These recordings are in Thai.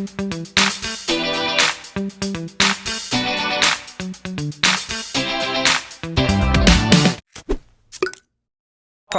กลั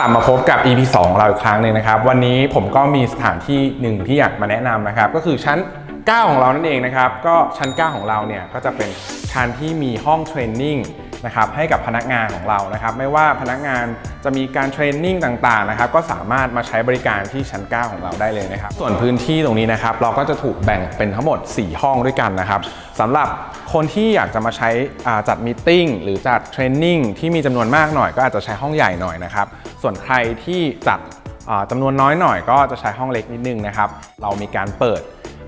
บมาพบกับ EP 2ของเราอีกครั้งหนึ่งนะครับ วันนี้ผมก็มีสถานที่หนึ่งที่อยากมาแนะนำนะครับ ก็คือชั้น 9 ของเรานั่นเองนะครับ ก็ชั้น 9 ของเราเนี่ยก็จะเป็นชั้นที่มีห้องเทรนนิ่ง นะครับให้กับพนักงานของเรานะครับไม่ว่าพนักงานจะมีการเทรนนิ่งต่างๆนะครับก็สามารถมาใช้บริการที่ชั้น 9 ของเราได้เลยนะครับ ส่วนพื้นที่ตรงนี้นะครับเราก็จะถูกแบ่งเป็นทั้งหมด 4 ห้องด้วยกันนะครับสำหรับคนที่อยากจะมาใช้จัดมีตติ้งหรือจัดเทรนนิ่งที่มีจำนวนมากหน่อยก็อาจจะใช้ห้องใหญ่หน่อยนะครับส่วนใครที่จัดอ่าจำนวนน้อยหน่อยก็จะใช้ห้องเล็กนิดนึงนะครับเรามีการเปิด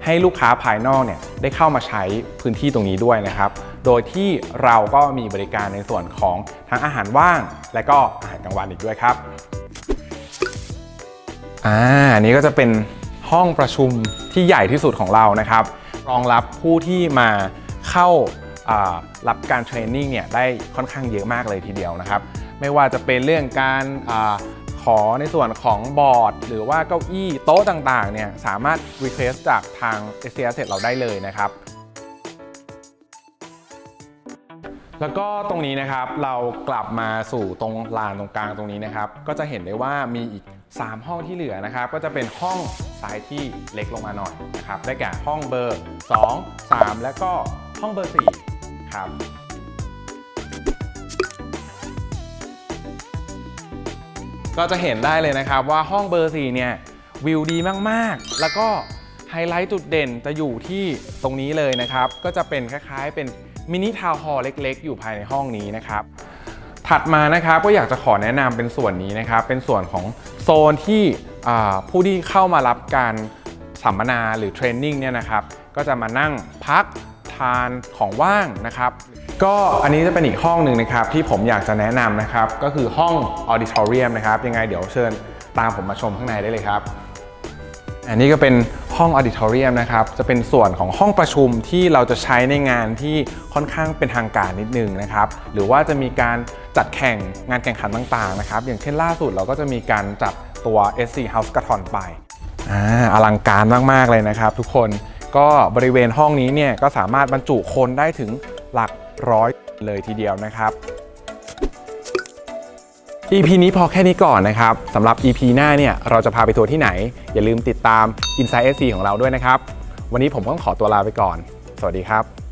ให้ลูกค้าภายนอกเนี่ยได้เข้ามาใช้พื้นที่ตรงนี้ด้วยนะครับ โดยที่เราก็มีบริการในส่วนของทั้งอาหารว่าง และก็อาหารกลางวันอีกด้วยครับอ่านี้ก็จะเป็นห้องประชุมที่ใหญ่ที่สุดของเรานะครับ รองรับผู้ที่มาเข้ารับการเทรนนิ่งเนี่ยได้ค่อนข้างเยอะมากเลยทีเดียวนะครับ ไม่ว่าจะเป็นเรื่องการ ขอในส่วนของบอร์ด หรือว่าเก้าอี้โต๊ะต่างๆเนี่ยสามารถ request จากทาง s c s เราได้เลยนะครับแล้วก็ตรงนี้นะครับเรากลับมาสู่ตรงลานตรงกลางตรงนี้นะครับ ก็จะเห็นได้ว่ามีอีก 3 ห้องที่เหลือนะครับ ก็จะเป็นห้องซ้ายที่เล็กลงมาหน่อยนะครับได้แก่ห้องเบอร์ 2 3 และก็ห้องเบอร์4ครับ ก็จะเห็นได้เลยนะครับว่าห้องเบอร์4เนี่ยวิวดีมากๆ แล้วก็ไฮไลท์จุดเด่นจะอยู่ที่ตรงนี้เลยนะครับ ก็จะเป็นคล้ายๆ เป็นมินิทาวน์ฮอลล์เล็กๆ อยู่ภายในห้องนี้นะครับ ถัดมานะครับก็อยากจะขอแนะนำเป็นส่วนนี้นะครับ เป็นส่วนของโซนที่ผู้ที่เข้ามารับการสัมมนาหรือเทรนนิ่งเนี่ยนะครับ ก็จะมานั่งพัก ทานของว่างนะครับ ก็อันนี้จะเป็นอีกห้องหนึ่งนะครับ ที่ผมอยากจะแนะนำนะครับ ก็คือห้องออดิทอเรียมนะครับ ยังไงเดี๋ยวเชิญตามผมมาชมข้างในได้เลยครับ อันนี้ก็เป็นห้องออดิทอเรียมนะครับ จะเป็นส่วนของห้องประชุมที่เราจะใช้ในงานที่ค่อนข้างเป็นทางการนิดนึงนะครับ หรือว่าจะมีการจัดแข่งงานแข่งขันต่างๆนะครับ อย่างเช่นล่าสุดเราก็จะมีการจัดตัว SC House g a t o n ไปอ่าอลังการมากๆเลยนะครับทุกคน ก็บริเวณห้องนี้เนี่ยก็สามารถบรรจุคนได้ถึงหลักร้อยเลยทีเดียวนะครับ EP นี้พอแค่นี้ก่อนนะครับสำหรับ EP หน้าเนี่ยเราจะพาไปทัวร์ที่ไหน อย่าลืมติดตาม Inside SC ของเราด้วยนะครับ วันนี้ผมต้องขอตัวลาไปก่อน สวัสดีครับ